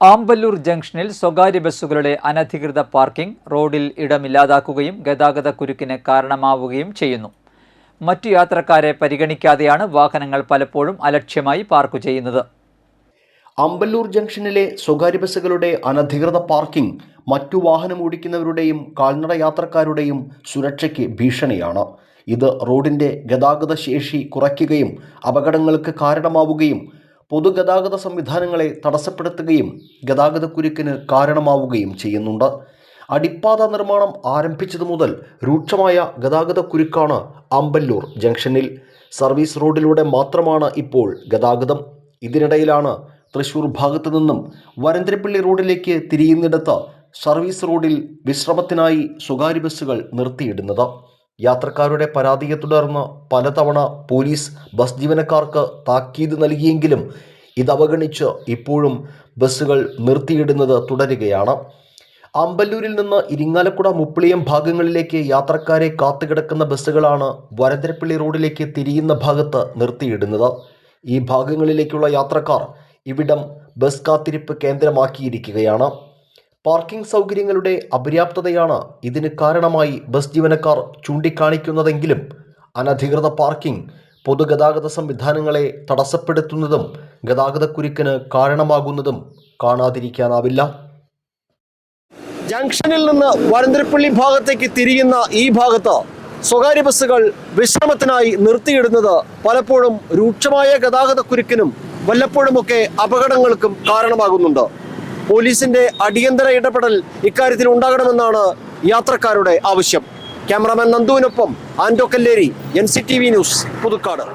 ആമ്പല്ലൂർ ജംഗ്ഷനിൽ സ്വകാര്യ ബസ്സുകളുടെ അനധികൃത പാർക്കിംഗ് റോഡിൽ ഇടമില്ലാതാക്കുകയും ഗതാഗത കുരുക്കിന് കാരണമാവുകയും ചെയ്യുന്നു. മറ്റു യാത്രക്കാരെ പരിഗണിക്കാതെയാണ് വാഹനങ്ങൾ പലപ്പോഴും അലക്ഷ്യമായി പാർക്ക് ചെയ്യുന്നത്. അമ്പല്ലൂർ ജംഗ്ഷനിലെ സ്വകാര്യ ബസ്സുകളുടെ അനധികൃത പാർക്കിംഗ് മറ്റു വാഹനം ഓടിക്കുന്നവരുടെയും കാൽനട യാത്രക്കാരുടെയും സുരക്ഷയ്ക്ക് ഭീഷണിയാണ്. ഇത് റോഡിന്റെ ഗതാഗത ശേഷി കുറയ്ക്കുകയും അപകടങ്ങൾക്ക് കാരണമാവുകയും പൊതുഗതാഗത സംവിധാനങ്ങളെ തടസ്സപ്പെടുത്തുകയും ഗതാഗത കുരുക്കിന് കാരണമാവുകയും ചെയ്യുന്നുണ്ട്. അടിപ്പാത നിർമ്മാണം ആരംഭിച്ചതു മുതൽ രൂക്ഷമായ ഗതാഗത കുരുക്കാണ് അമ്പല്ലൂർ ജംഗ്ഷനിൽ. സർവീസ് റോഡിലൂടെ മാത്രമാണ് ഇപ്പോൾ ഗതാഗതം. ഇതിനിടയിലാണ് തൃശൂർ ഭാഗത്തു നിന്നും വരന്തരപ്പള്ളി റോഡിലേക്ക് തിരിയുന്നിടത്ത് സർവീസ് റോഡിൽ വിശ്രമത്തിനായി സ്വകാര്യ ബസ്സുകൾ നിർത്തിയിടുന്നത്. യാത്രക്കാരുടെ പരാതിയെ തുടർന്ന് പലതവണ പോലീസ് ബസ് ജീവനക്കാർക്ക് താക്കീത് നൽകിയെങ്കിലും ഇത് അവഗണിച്ച് ഇപ്പോഴും ബസ്സുകൾ നിർത്തിയിടുന്നത് തുടരുകയാണ്. അമ്പല്ലൂരിൽ നിന്ന് ഇരിങ്ങാലക്കുട മുപ്പിളിയം ഭാഗങ്ങളിലേക്ക് യാത്രക്കാരെ കാത്തുകിടക്കുന്ന ബസ്സുകളാണ് വരന്തരപ്പള്ളി റോഡിലേക്ക് തിരിയുന്ന ഭാഗത്ത് നിർത്തിയിടുന്നത്. ഈ ഭാഗങ്ങളിലേക്കുള്ള യാത്രക്കാർ ഇവിടം ബസ് കാത്തിരിപ്പ് കേന്ദ്രമാക്കിയിരിക്കുകയാണ്. പാർക്കിംഗ് സൗകര്യങ്ങളുടെ അപര്യാപ്തതയാണ് ഇതിന് കാരണമായി ബസ് ജീവനക്കാർ ചൂണ്ടിക്കാണിക്കുന്നതെങ്കിലും അനധികൃത പാർക്കിംഗ് പൊതുഗതാഗത സംവിധാനങ്ങളെ തടസ്സപ്പെടുത്തുന്നതും ഗതാഗതക്കുരുക്കിന് കാരണമാകുന്നതും കാണാതിരിക്കാനാവില്ല. ജംഗ്ഷനിൽ നിന്ന് വരന്തരപ്പള്ളി ഭാഗത്തേക്ക് തിരിയുന്ന ഈ ഭാഗത്ത് സ്വകാര്യ ബസ്സുകൾ വിശ്രമത്തിനായി നിർത്തിയിടുന്നത് പലപ്പോഴും രൂക്ഷമായ ഗതാഗതക്കുരുക്കിനും വല്ലപ്പോഴുമൊക്കെ അപകടങ്ങൾക്കും കാരണമാകുന്നുണ്ട്. പോലീസിന്റെ അടിയന്തര ഇടപെടൽ ഇക്കാര്യത്തിൽ ഉണ്ടാകണമെന്നാണ് യാത്രക്കാരുടെ ആവശ്യം. ക്യാമറാമാൻ നന്ദുവിനൊപ്പം ആൻഡോ കല്ലേരി എൻ ന്യൂസ് പുതുക്കാട്.